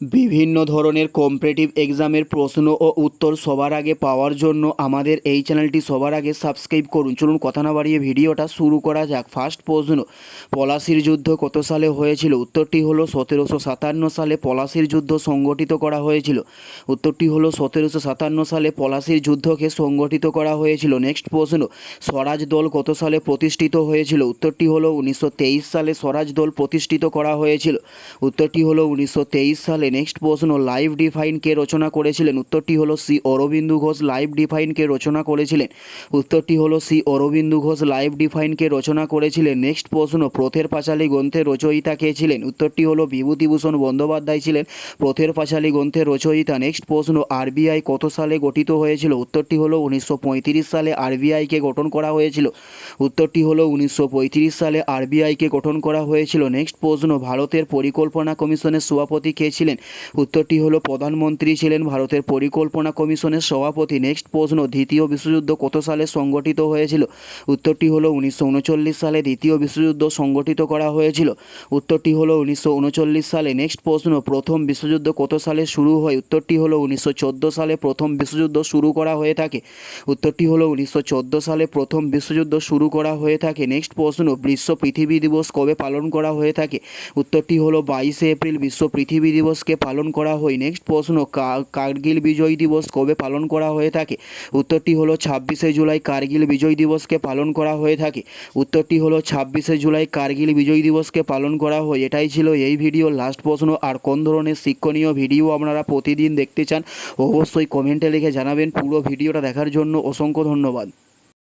বিভিন্ন ধরনের কম্পিটিটিভ এক্সামের প্রশ্ন ও উত্তর সবার আগে পাওয়ার জন্য আমাদের এই চ্যানেলটি সবার আগে সাবস্ক্রাইব করুন। চলুন কথা না বাড়িয়ে ভিডিওটা শুরু করা যাক। ফার্স্ট প্রশ্ন, পলাশির যুদ্ধ কত সালে হয়েছিল? উত্তরটি হলো সতেরোশো সাতান্ন সালে পলাশির যুদ্ধ সংগঠিত করা হয়েছিল। উত্তরটি হলো সতেরোশো সাতান্ন সালে পলাশির যুদ্ধকে সংগঠিত করা হয়েছিল। নেক্সট প্রশ্ন, স্বরাজ দল কত সালে প্রতিষ্ঠিত হয়েছিল? উত্তরটি হলো উনিশশো তেইশ সালে স্বরাজ দল প্রতিষ্ঠিত করা হয়েছিল। উত্তরটি হলো উনিশশো তেইশ সালে নেক্সট প্রশ্ন লাইভ ডিফাইন কে রচনা করেছিলেন? উত্তরটি হলো C Aurobindo Ghosh. Life divine কে রচনা করেছিলেন? উত্তরটি হলো C Aurobindo Ghosh. Life divine কে রচনা করেছিলেন? নেক্সট প্রশ্ন, প্রথের পাঁচালী গ্রন্থের রচয়িতা কে ছিলেন? উত্তরটি হলো বিভূতিভূষণ বন্দ্যোপাধ্যায় ছিলেন প্রথের পাঁচালী গ্রন্থের রচয়িতা। নেক্সট প্রশ্ন আরবিআই কত সালে গঠিত হয়েছিল? উত্তরটি হলো উনিশশো পঁয়ত্রিশ সালে আরবিআইকে গঠন করা হয়েছিল। উত্তরটি হলো উনিশশো পঁয়ত্রিশ সালে আরবিআইকে গঠন করা হয়েছিল। নেক্সট প্রশ্ন, ভারতের পরিকল্পনা কমিশনের সভাপতি কে ছিলেন? উত্তরটি হলো, প্রধানমন্ত্রী ছিলেন ভারতের পরিকল্পনা কমিশনের সভাপতি। নেক্সট প্রশ্ন, দ্বিতীয় বিশ্বযুদ্ধ কত সালে সংগঠিত হয়েছিল? উত্তরটি হলো, উনিশশো উনচল্লিশ সালে দ্বিতীয় বিশ্বযুদ্ধ সংগঠিত করা হয়েছিল। উত্তরটি হলো, উনিশশো উনচল্লিশ সালে। নেক্সট প্রশ্ন, প্রথম বিশ্বযুদ্ধ কত সালে শুরু হয়? উত্তরটি হলো, উনিশশো চোদ্দ সালে প্রথম বিশ্বযুদ্ধ শুরু করা হয়ে থাকে। উত্তরটি হলো, উনিশশো চোদ্দ সালে প্রথম বিশ্বযুদ্ধ শুরু করা হয়ে থাকে। নেক্সট প্রশ্ন, বিশ্ব পৃথিবী দিবস কবে পালন করা হয়ে থাকে? উত্তরটি হলো, বাইশে এপ্রিল বিশ্ব পৃথিবী দিবসকে পালন করা হয়। নেক্সট প্রশ্ন কার্গিল বিজয় দিবস কবে পালন করা হয়ে থাকে? উত্তরটি হলো ছাব্বিশে জুলাই কার্গিল বিজয় দিবসকে পালন করা হয়ে থাকে। উত্তরটি হলো ছাব্বিশে জুলাই কার্গিল বিজয় দিবসকে পালন করা হয়। এটাই ছিল এই ভিডিওর লাস্ট প্রশ্ন। আর কোন ধরনের শিক্ষণীয় ভিডিও আপনারা প্রতিদিন দেখতে চান, অবশ্যই কমেন্টে লিখে জানাবেন। পুরো ভিডিওটা দেখার জন্য অসংখ্য ধন্যবাদ।